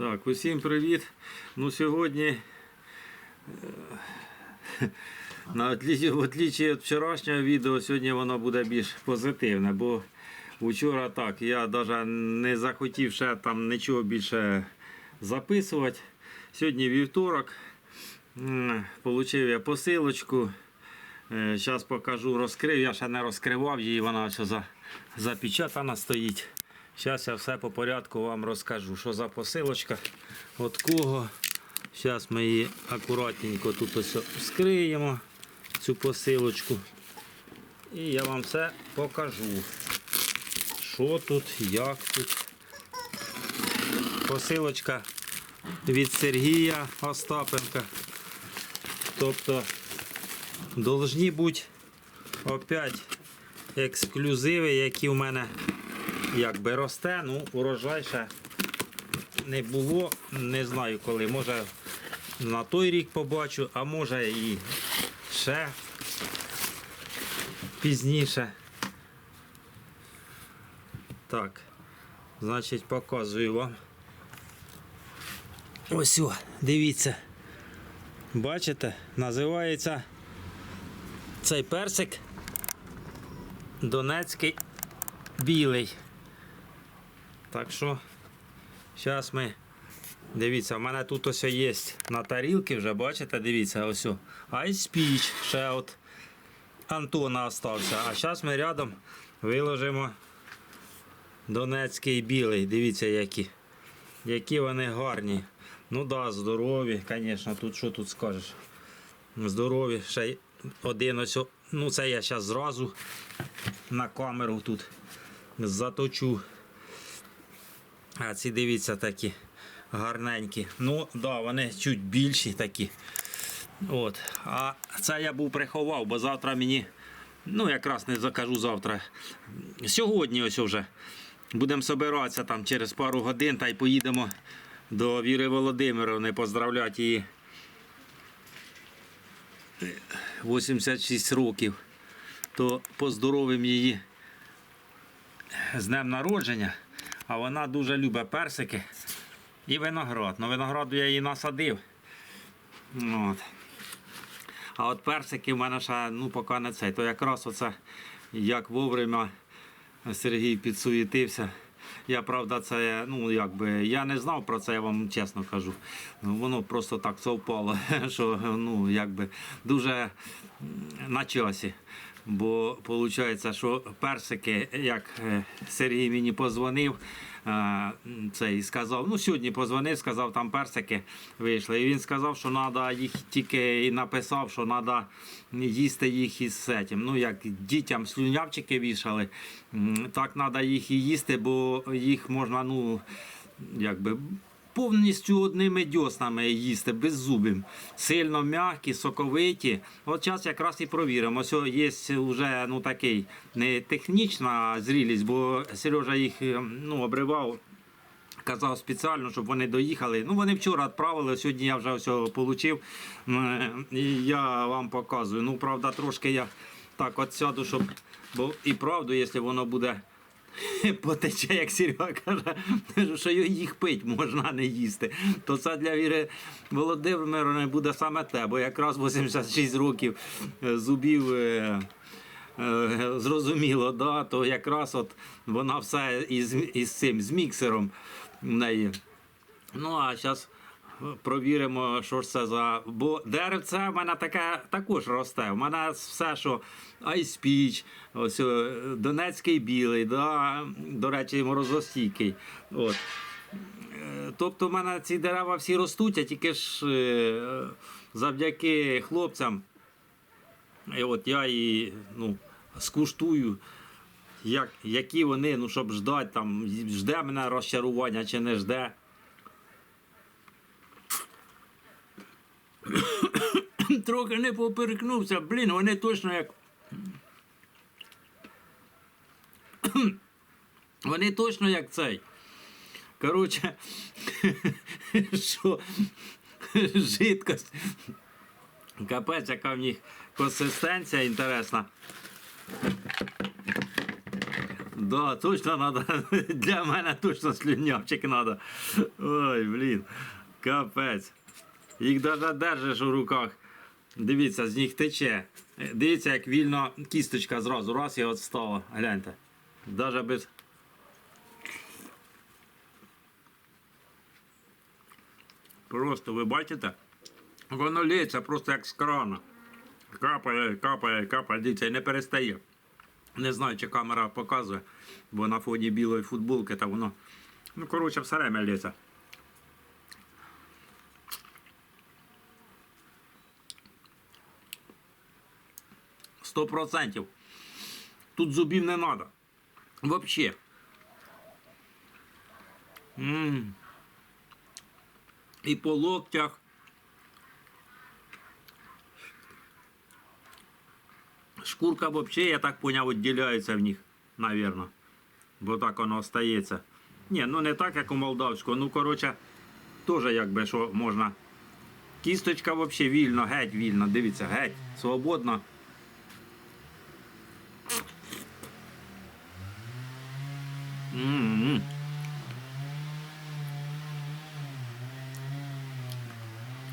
Так, усім привіт. Ну сьогодні, е, на в отличие від вчорашнього відео, сьогодні воно буде більш позитивне, бо вчора так, я навіть не захотів ще там нічого більше записувати. Сьогодні вівторок. Получив я посилочку. Зараз покажу, розкрив. Я ще не розкривав її, вона за, запечатана стоїть. Зараз я все по порядку вам розкажу, що за посилочка, від кого. Зараз ми її акуратненько тут ось вскриємо, цю посилочку. І я вам все покажу. Що тут, як тут. Посилочка від Сергія Остапенка. Тобто должні бути опять ексклюзиви, які в мене якби росте. Ну, урожай ще не було. Не знаю коли. Може на той рік побачу, а може і ще пізніше. Так, значить, показую вам. Ось, о, дивіться. Бачите, називається цей персик Донецький білий. Так що, зараз ми. Дивіться, в мене тут ось є на тарілці вже, бачите, дивіться, ось. Ice Peach, ще от Антона остався. А зараз ми рядом виложимо Донецький білий. Дивіться, які. Які вони гарні. Ну да, здорові, звісно, тут що тут скажеш. Здорові, ще один ось. Ну, це я зараз зразу на камеру тут заточу. А ці дивіться такі гарненькі. Ну, да, вони чуть більші такі. От. А це я був приховав, бо завтра мені, ну якраз не закажу завтра. Сьогодні ось вже. Будемо збиратися там через пару годин та й поїдемо до Віри Володимировни поздравляти її 86 років. То поздоровим її з днем народження. А вона дуже любить персики і виноград. Ну, винограду я її насадив. От. А от персики в мене ще ну, поки не цей. То якраз оце як вовремя Сергій підсуєтився. Я правда, це ну якби я не знав про це, я вам чесно кажу. Ну, Воно просто так совпало, що ну якби дуже на часі. Бо виходить, що персики, як е, Сергій мені позвонив, е, цей сказав, ну сьогодні позвонив, сказав, там персики вийшли. І він сказав, що треба їх тільки і написав, що треба їсти їх із цим. Ну як дітям слюнявчики вішали, так треба їх і їсти, бо їх можна, ну якби. Повністю одними дьоснами їсти, без зубів. Сильно м'які, соковиті. От зараз якраз і провіримо. Ось є вже ну, такий не технічна зрілість, бо Сережа їх е, ну, обривав. Казав спеціально, щоб вони доїхали. Ну, вони вчора відправили, сьогодні я вже все отримав. І я вам показую. Ну, правда, трошки я так от сяду, щоб. Бо і правду, якщо воно буде потече, як Серега каже, що їх пить можна, не їсти. То це для Віри Володимировни буде саме те, бо якраз 86 років е, зубів. е, е, Зрозуміло, да, то якраз от вона все із, із цим, з міксером в неї. Ну, а зараз провіримо, що ж це за. Бо деревце в мене таке також росте. У мене все, що Peach, ось е, Донецький білий, да, до речі, морозостійкий. От. Е, Тобто в мене ці дерева всі ростуть, а тільки ж е, завдяки хлопцям. І от я і ну, скуштую, як, які вони, ну, щоб ждати, там, жде мене розчарування чи не жде. Трохи не поперекнувся, блін, вони точно як. Вони точно як цей. Коротше, що жидкость. Капець, яка в них консистенція інтересна. Да, точно надо. Для мене точно слюнявчик надо. Ой, блін. Капець. Їх навіть держиш у руках. Дивіться, з них тече. Е, Дивіться, як вільно кісточка зразу раз і от стала. Гляньте. Даже без. Просто ви бачите? Воно лється просто як з крана. Капає, капає, капає, дивіться, і не перестає. Не знаю, чи камера показує, бо на фоні білої футболки та воно. Ну, коротше, все время лється. Сто процентів. Тут зубів не треба. М І по локтях. Шкурка вообще, я так поняв, відділяється в них, навірно. Бо так воно остається. Ні, ну не так, як у молдавського. Ну, коротше, теж якби що можна. Кісточка взагалі вільно, геть вільно. Дивіться, геть, свободно.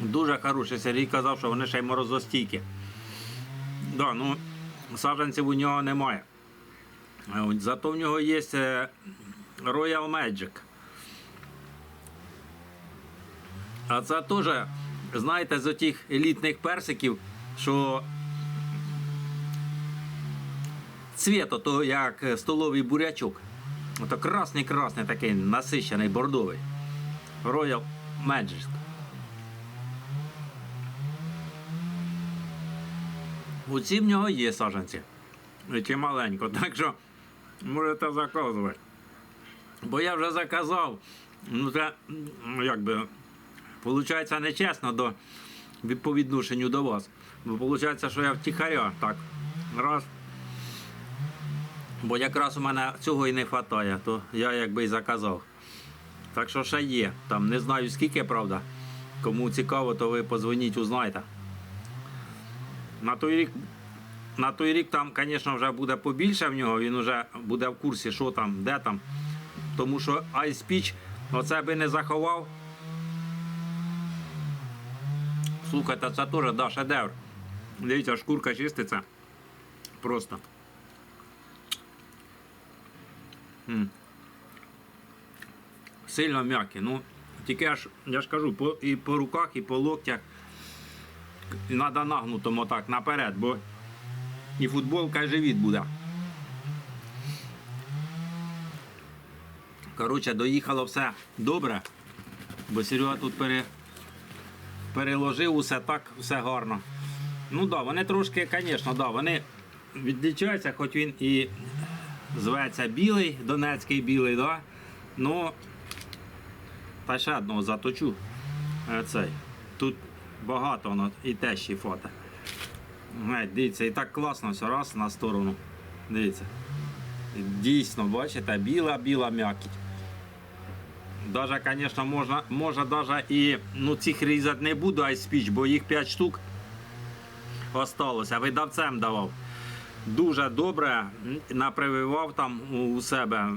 Дуже хороший. Сергій казав, що вони ще й морозостійкі. Да, ну, саджанців у нього немає. Зато в нього є е, Royal Magic. А це теж, знаєте, з отих елітних персиків, що цвіт того, як е, столовий бурячок. Ото красний-красний такий насищений бордовий. Royal Magic. Оці в нього є саджанці. І ті маленько, так що можете заказувати. Бо я вже заказав, ну це ну, якби виходить нечесно до, по відношенню до вас. Бо виходить, що я втіхаря так. Раз. Бо якраз у мене цього і не вистачає, то я якби і заказав. Так що ще є. Там не знаю скільки, правда. Кому цікаво, то ви позвоніть, узнайте. На той рік, на той рік там, звісно, вже буде побільше в нього, він вже буде в курсі, що там, де там. Тому що Ice Peach оце би не заховав. Слухайте, це теж да, шедевр. Дивіться, шкурка чиститься. Просто. Сильно м'які. Ну, тільки аж, я ж кажу, по, і по руках, і по локтях. Треба нагнутому так наперед, бо і футболка, і живіт буде. Коротше, доїхало все добре, бо Серега тут пере, переложив усе так, все гарно. Ну так, да, вони трошки, звісно, да, вони відлічаються, хоч він і зветься білий, донецький білий, да? ну та ще одного заточу. Е, Цей. Тут багато воно і те ще фото. Дивіться, і так класно все раз на сторону. Дивіться. Дійсно, бачите, біла-біла м'якіть. Даже, звісно, можна, може даже і ну, цих різати не буду айспіч, бо їх 5 штук осталося. Видавцем давав. Дуже добре напрививав там у- себе.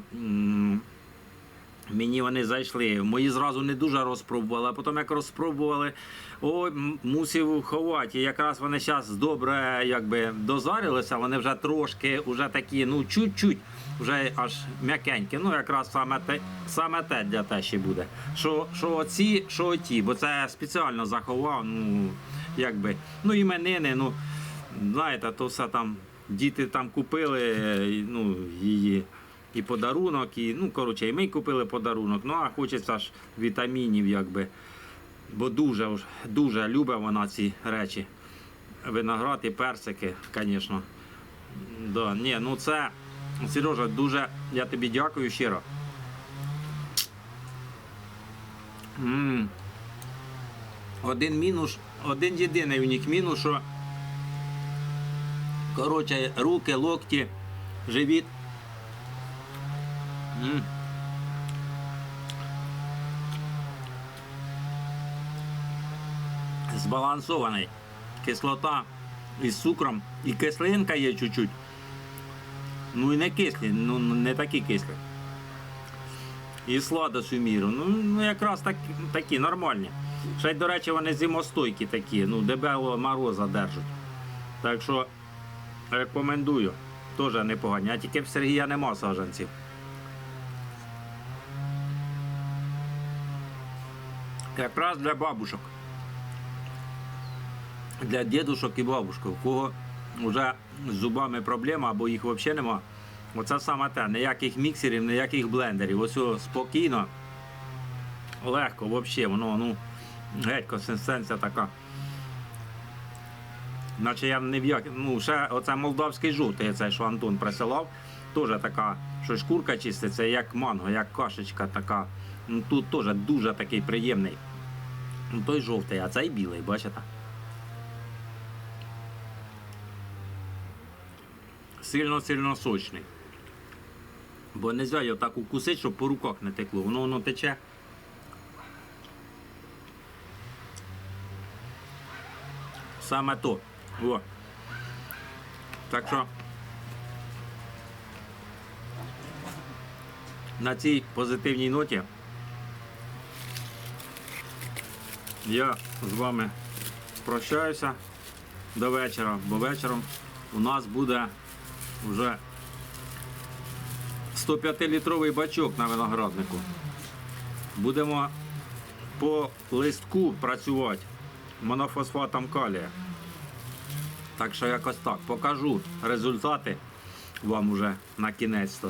Мені вони зайшли. Мої зразу не дуже розпробували, а потім як розпробували, ой, мусив ховати. І якраз вони зараз добре якби дозарилися, вони вже трошки, вже такі, ну чуть-чуть, вже аж м'якенькі. Ну, якраз саме те, саме те для тещі буде. Що, що оці, що оті, бо це спеціально заховав, ну, якби, ну іменини, ну, знаєте, то все там, діти там купили, е, ну, її і подарунок, і ну коротше, і ми купили подарунок. Ну а хочеться ж вітамінів, якби. Бо дуже дуже любить вона ці речі. Виноград і персики, звісно. Да, ні, ну це Сережа, дуже я тобі дякую щиро. м Один мінус, один єдиний у них мінус, що коротше, руки, локті, живіт. М. Збалансований. Кислота із цукром і кислинка є чуть-чуть. Ну і не кислі, ну не такі кислі. І сладость у міру. Ну, ну якраз так, такі нормальні. Ще й, до речі, вони зимостойкі такі, ну, дебелого мороза держать. Так що рекомендую. Теж непогані. А тільки в Сергія нема саджанців. Якраз для бабушок. Для дідушок і бабушок, у кого вже з зубами проблема або їх взагалі нема. Оце саме те. Ніяких міксерів, ніяких блендерів. Ось спокійно, легко, взагалі, воно ну, геть консистенція така. Наче я не в як... ну, ще оце молдавський жовтий, цей, що Антон присилав, теж така, що шкурка чиститься, як манго, як кашечка така. Ну, тут теж дуже такий приємний. Ну, той жовтий, а цей білий, бачите? Сильно-сильно сочний. Бо не можна його так укусити, щоб по руках не текло. Воно воно тече. Саме то. О. Так що на цій позитивній ноті я з вами прощаюся до вечора, бо вечором у нас буде вже 105-літровий бачок на винограднику. Будемо по листку працювати монофосфатом калія. Так що якось так. Покажу результати вам уже на кінець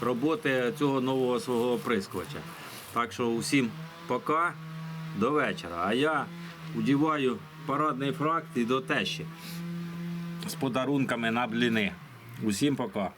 роботи цього нового свого оприскувача. Так що усім пока, до вечора. А я удіваю парадний фракт і до тещі з подарунками на бліни. Усім пока.